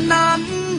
นเมื่อนั้